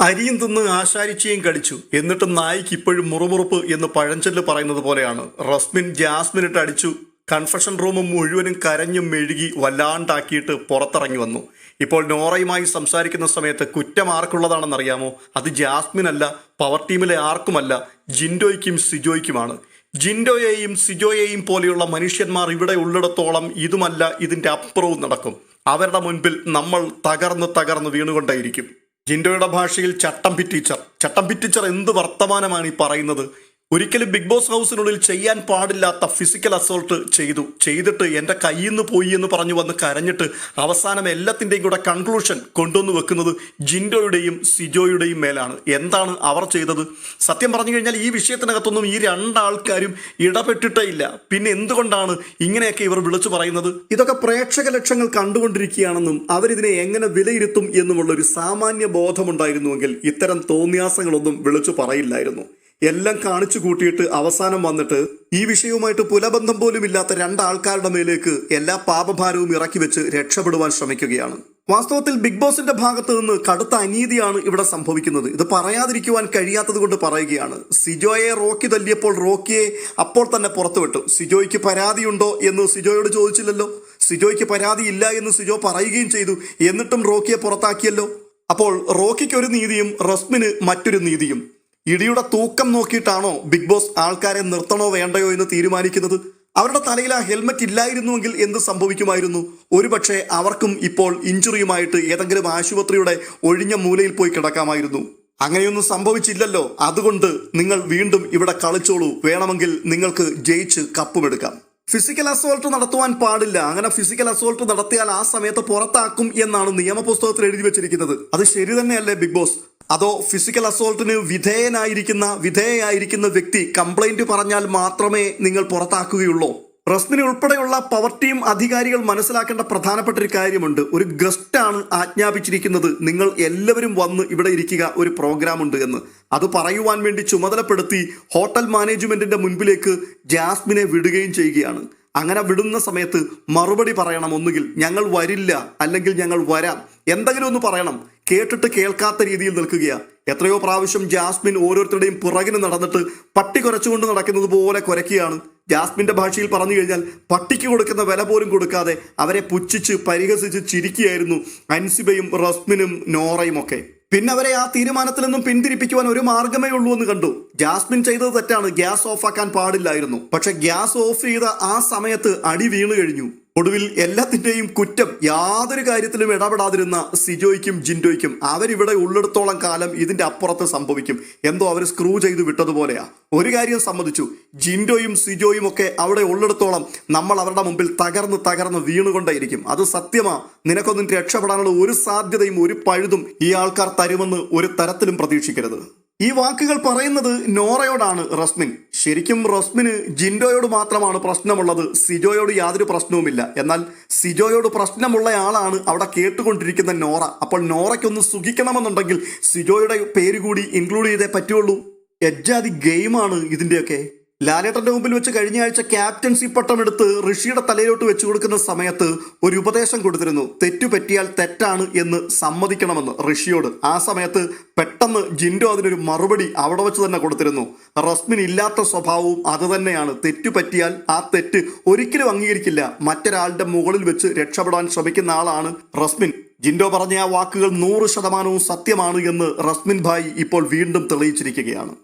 അരിയും തിന്ന് ആശാരിച്ചയും കടിച്ചു. എന്നിട്ട് നായിക്ക് ഇപ്പോഴും മുറുമുറുപ്പ് എന്ന് പഴഞ്ചൊല്ല് പറയുന്നത് പോലെയാണ്. റസ്മിൻ ജാസ്മിൻ ഇട്ട് അടിച്ചു. കൺഫഷൻ റൂം മുഴുവനും കരഞ്ഞും മെഴുകി വല്ലാണ്ടാക്കിയിട്ട് പുറത്തിറങ്ങി വന്നു. ഇപ്പോൾ നോറയുമായി സംസാരിക്കുന്ന സമയത്ത് കുറ്റം ആർക്കുള്ളതാണെന്നറിയാമോ? അത് ജാസ്മിൻ അല്ല പവർ ടീമിലെ ആർക്കുമല്ല ജിൻഡോയ്ക്കും സിജോയ്ക്കുമാണ്. ജിൻഡോയെയും സിജോയെയും പോലെയുള്ള മനുഷ്യന്മാർ ഇവിടെ ഉള്ളിടത്തോളം ഇതുമല്ല ഇതിന്റെ അപ്പുറവും നടക്കും. അവരുടെ മുൻപിൽ നമ്മൾ തകർന്ന് തകർന്ന് വീണുകൊണ്ടേയിരിക്കും. ജിൻഡോയുടെ ഭാഷയിൽ ചട്ടമ്പി ടീച്ചർ. ചട്ടമ്പി ടീച്ചർ എന്ത് വർത്തമാനമാണ് ഈ പറയുന്നത്? ഒരിക്കലും ബിഗ് ബോസ് ഹൗസിനുള്ളിൽ ചെയ്യാൻ പാടില്ലാത്ത ഫിസിക്കൽ അസോൾട്ട് ചെയ്തു. ചെയ്തിട്ട് എന്റെ കയ്യിൽ നിന്ന് പോയി എന്ന് പറഞ്ഞു വന്ന് കരഞ്ഞിട്ട് അവസാനം എല്ലാത്തിന്റെയും കൂടെ കൺക്ലൂഷൻ കൊണ്ടുവന്ന് വെക്കുന്നത് ജിൻഡോയുടെയും സിജോയുടെയും മേലാണ്. എന്താണ് അവർ ചെയ്തത്? സത്യം പറഞ്ഞു കഴിഞ്ഞാൽ ഈ വിഷയത്തിനകത്തൊന്നും ഈ രണ്ടാൾക്കാരും ഇടപെട്ടിട്ടേ ഇല്ല പിന്നെ എന്തുകൊണ്ടാണ് ഇങ്ങനെയൊക്കെ ഇവർ വിളിച്ചു പറയുന്നത്? ഇതൊക്കെ പ്രേക്ഷക ലക്ഷങ്ങൾ കണ്ടുകൊണ്ടിരിക്കുകയാണെന്നും അവരിതിനെ എങ്ങനെ വിലയിരുത്തും എന്നുമുള്ള ഒരു സാമാന്യ ബോധമുണ്ടായിരുന്നുവെങ്കിൽ ഇത്തരം തോന്നിയാസങ്ങളൊന്നും വിളിച്ചു പറയില്ലായിരുന്നു. എല്ലാം കാണിച്ചു കൂട്ടിയിട്ട് അവസാനം വന്നിട്ട് ഈ വിഷയവുമായിട്ട് പുലബന്ധം പോലും ഇല്ലാത്ത രണ്ടാൾക്കാരുടെ മേലേക്ക് എല്ലാ പാപഭാരവും ഇറക്കി വെച്ച് രക്ഷപ്പെടുവാൻ ശ്രമിക്കുകയാണ്. വാസ്തവത്തിൽ ബിഗ് ബോസിന്റെ ഭാഗത്ത് നിന്ന് കടുത്ത അനീതിയാണ് ഇവിടെ സംഭവിക്കുന്നത്. ഇത് പറയാതിരിക്കുവാൻ കഴിയാത്തത് കൊണ്ട് പറയുകയാണ്. സിജോയെ റോക്കി തല്ലിയപ്പോൾ റോക്കിയെ അപ്പോൾ തന്നെ പുറത്തുവിട്ടു. സിജോയ്ക്ക് പരാതിയുണ്ടോ എന്ന് സിജോയോട് ചോദിച്ചില്ലല്ലോ. സിജോയ്ക്ക് പരാതിയില്ല എന്ന് സിജോ പറയുകയും ചെയ്തു. എന്നിട്ടും റോക്കിയെ പുറത്താക്കിയല്ലോ. അപ്പോൾ റോക്കിക്ക് ഒരു നീതിയും റസ്മിന് മറ്റൊരു നീതിയും. ഇടിയുടെ തൂക്കം നോക്കിയിട്ടാണോ ബിഗ് ബോസ് ആൾക്കാരെ നിർത്തണോ വേണ്ടയോ എന്ന് തീരുമാനിക്കുന്നത്? അവരുടെ തലയിൽ ആ ഹെൽമറ്റ് ഇല്ലായിരുന്നുവെങ്കിൽ എന്ത് സംഭവിക്കുമായിരുന്നു? ഒരുപക്ഷെ അവർക്കും ഇപ്പോൾ ഇഞ്ചുറിയുമായിട്ട് ഏതെങ്കിലും ആശുപത്രിയുടെ ഒഴിഞ്ഞ മൂലയിൽ പോയി കിടക്കാമായിരുന്നു. അങ്ങനെയൊന്നും സംഭവിച്ചില്ലല്ലോ. അതുകൊണ്ട് നിങ്ങൾ വീണ്ടും ഇവിടെ കളിച്ചോളൂ. വേണമെങ്കിൽ നിങ്ങൾക്ക് ജയിച്ച് കപ്പുമെടുക്കാം. ഫിസിക്കൽ അസോൾട്ട് നടത്തുവാൻ പാടില്ല. അങ്ങനെ ഫിസിക്കൽ അസോൾട്ട് നടത്തിയാൽ ആ സമയത്ത് പുറത്താക്കും എന്നാണ് നിയമപുസ്തകത്തിൽ എഴുതി വെച്ചിരിക്കുന്നത്. അത് ശരി തന്നെയല്ലേ ബിഗ് ബോസ് അതോ ഫിസിക്കൽ അസോൾട്ടിന് വിധേയനായിരിക്കുന്ന വിധേയയായിരിക്കുന്ന വ്യക്തി കംപ്ലൈന്റ് പറഞ്ഞാൽ മാത്രമേ നിങ്ങൾ പുറത്താക്കുകയുള്ളൂ? റസ്മിനെ ഉൾപ്പെടെയുള്ള പവർ ടീം അധികാരികൾ മനസ്സിലാക്കേണ്ട പ്രധാനപ്പെട്ട ഒരു കാര്യമുണ്ട്. ഒരു ഗസ്റ്റാണ് ആജ്ഞാപിച്ചിരിക്കുന്നത്. നിങ്ങൾ എല്ലാവരും വന്ന് ഇവിടെ ഇരിക്കുക. ഒരു പ്രോഗ്രാം ഉണ്ട് എന്ന്. അത് പറയുവാൻ വേണ്ടി ചുമതലപ്പെടുത്തി ഹോട്ടൽ മാനേജ്മെന്റിന്റെ മുൻപിലേക്ക് ജാസ്മിനെ വിടുകയും ചെയ്യുകയാണ്. അങ്ങനെ വിടുന്ന സമയത്ത് മറുപടി പറയണം ഒന്നുകിൽ ഞങ്ങൾ വരില്ല അല്ലെങ്കിൽ ഞങ്ങൾ വരാം എന്തെങ്കിലും ഒന്ന് പറയണം. കേട്ടിട്ട് കേൾക്കാത്ത രീതിയിൽ നിൽക്കുകയാണ് എത്രയോ പ്രാവശ്യം ജാസ്മിൻ ഓരോരുത്തരുടെയും പുറകിന് നടന്നിട്ട് പട്ടി കുറച്ചുകൊണ്ട് നടക്കുന്നത് പോലെ കുരയ്ക്കുകയാണ് ജാസ്മിന്റെ ഭാഷയിൽ പറഞ്ഞു കഴിഞ്ഞാൽ പട്ടിക്ക് കൊടുക്കുന്ന വില പോലും കൊടുക്കാതെ അവരെ പുച്ഛിച്ച് പരിഹസിച്ച് ചിരിക്കുകയായിരുന്നു അൻസിബയും റസ്മിനും നോറയും ഒക്കെ. പിന്നെ അവരെ ആ തീരുമാനത്തിൽ നിന്നും പിന്തിരിപ്പിക്കുവാൻ ഒരു മാർഗമേ ഉള്ളൂ എന്ന് കണ്ടു. ജാസ്മിൻ ചെയ്തത് തെറ്റാണ്. ഗ്യാസ് ഓഫ് ആക്കാൻ പാടില്ലായിരുന്നു. പക്ഷെ ഗ്യാസ് ഓഫ് ചെയ്ത ആ സമയത്ത് അടി വീണു കഴിഞ്ഞു. ഒടുവിൽ എല്ലാത്തിന്റെയും കുറ്റം യാതൊരു കാര്യത്തിലും ഇടപെടാതിരുന്ന സിജോയ്ക്കും ജിൻഡോയ്ക്കും അവരിവിടെ ഉള്ളിടത്തോളം കാലം ഇതിന്റെ അപ്പുറത്ത് സംഭവിക്കും. എന്തോ അവർ സ്ക്രൂ ചെയ്ത് വിട്ടതുപോലെയാ. ഒരു കാര്യം സമ്മതിച്ചു. ജിൻഡോയും സിജോയും ഒക്കെ അവിടെ ഉള്ളിടത്തോളം നമ്മൾ അവരുടെ മുമ്പിൽ തകർന്ന് തകർന്ന് വീണുകൊണ്ടേയിരിക്കും. അത് സത്യമാ. നിനക്കൊന്നും രക്ഷപ്പെടാനുള്ള ഒരു സാധ്യതയും ഒരു പഴുതും ഈ ആൾക്കാർ തരുമെന്ന് ഒരു തരത്തിലും പ്രതീക്ഷിക്കരുത്. ഈ വാക്കുകൾ പറയുന്നത് നോറയോടാണ് റസ്മിൻ. ശരിക്കും റസ്മിന് ജിൻഡോയോട് മാത്രമാണ് പ്രശ്നമുള്ളത്. സിജോയോട് യാതൊരു പ്രശ്നവുമില്ല. എന്നാൽ സിജോയോട് പ്രശ്നമുള്ള ആളാണ് അവിടെ കേട്ടുകൊണ്ടിരിക്കുന്ന നോറ. അപ്പോൾ നോറയ്ക്കൊന്ന് സുഖിക്കണമെന്നുണ്ടെങ്കിൽ സിജോയുടെ പേര് കൂടി ഇൻക്ലൂഡ് ചെയ്തേ പറ്റുള്ളൂ. എജ്ജാതി ഗെയിമാണ് ഇതിന്റെയൊക്കെ ലാലേട്ടന്റെ മുമ്പിൽ വെച്ച് കഴിഞ്ഞ ആഴ്ച ക്യാപ്റ്റൻസി പട്ടം എടുത്ത് ഋഷിയുടെ തലയിലോട്ട് വെച്ചു കൊടുക്കുന്ന സമയത്ത് ഒരു ഉപദേശം കൊടുത്തിരുന്നു. തെറ്റു പറ്റിയാൽ തെറ്റാണ് എന്ന് സമ്മതിക്കണമെന്ന് ഋഷിയോട്. ആ സമയത്ത് പെട്ടെന്ന് ജിൻഡോ അതിനൊരു മറുപടി അവിടെ വെച്ച് തന്നെ കൊടുത്തിരുന്നു. റസ്മിൻ ഇല്ലാത്ത സ്വഭാവവും അത് തന്നെയാണ്. തെറ്റു പറ്റിയാൽ ആ തെറ്റ് ഒരിക്കലും അംഗീകരിക്കില്ല. മറ്റൊരാളുടെ മുകളിൽ വെച്ച് രക്ഷപ്പെടാൻ ശ്രമിക്കുന്ന ആളാണ് റസ്മിൻ. ജിൻഡോ പറഞ്ഞ ആ വാക്കുകൾ നൂറ് ശതമാനവും സത്യമാണ് എന്ന് റസ്മിൻ ഭായ് ഇപ്പോൾ വീണ്ടും തെളിയിച്ചിരിക്കുകയാണ്.